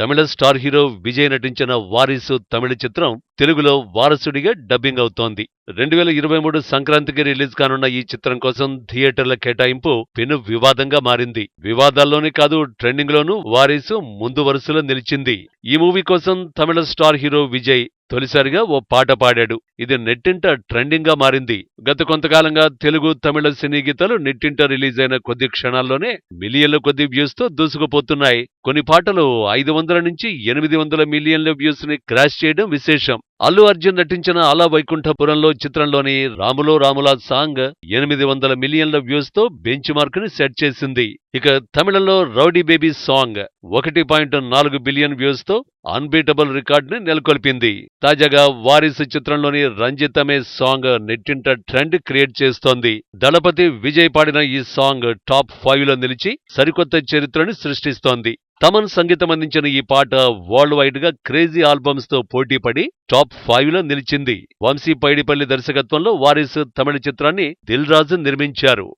తమిళ star hero Vijay నటించిన వారిసు తమిళ చిత్రం తెలుగులో వారసుడిగా డబ్బింగ్ అవుతోంది. రెండు వేల ఇరవై మూడు సంక్రాంతికి రిలీజ్ కానున్న ఈ చిత్రం కోసం థియేటర్ల కేటాయింపు పెను వివాదంగా మారింది. వివాదాల్లోనే కాదు ట్రెండింగ్ లోనూ వారిసు ముందు వరుసలో నిలిచింది. ఈ మూవీ కోసం తమిళ స్టార్ హీరో విజయ్ తొలిసారిగా ఓ పాట పాడాడు. ఇది నెట్టింట ట్రెండింగ్గా మారింది. గత కొంతకాలంగా తెలుగు తమిళ సినీ గీతాలు నెట్టింట రిలీజ్ అయిన కొద్ది క్షణాల్లోనే మిలియన్ల కొద్ది వ్యూస్తో దూసుకుపోతున్నాయి. కొన్ని పాటలు ఐదు వందల నుంచి ఎనిమిది వందల మిలియన్ల వ్యూస్ని క్రాష్ చేయడం విశేషం. అల్లు అర్జున్ నటించిన అలా వైకుంఠపురంలో చిత్రంలోని రాములో రాములా సాంగ్ ఎనిమిది వందల మిలియన్ల వ్యూస్తో బెంచ్ మార్క్ని సెట్ చేసింది. ఇక తమిళంలో రౌడీ బేబీ సాంగ్ ఒకటి పాయింట్ నాలుగు బిలియన్ వ్యూస్తో అన్బీటబుల్ రికార్డ్ని నెలకొల్పింది. తాజాగా వారిస్ చిత్రంలోని రంజితమే సాంగ్ నెట్టింట ట్రెండ్ క్రియేట్ చేస్తోంది. దళపతి విజయ్ పాడిన ఈ సాంగ్ టాప్ ఫైవ్లో నిలిచి సరికొత్త చరిత్రని సృష్టిస్తోంది. తమన్ సంగీతం అందించిన ఈ పాట వరల్డ్ వైడ్గా క్రేజీ ఆల్బమ్స్తో పోటీపడి టాప్ ఫైవ్లో నిలిచింది. వంశీ పైడిపల్లి దర్శకత్వంలో వారిస్ తమిళ చిత్రాన్ని దిల్ రాజు నిర్మించారు.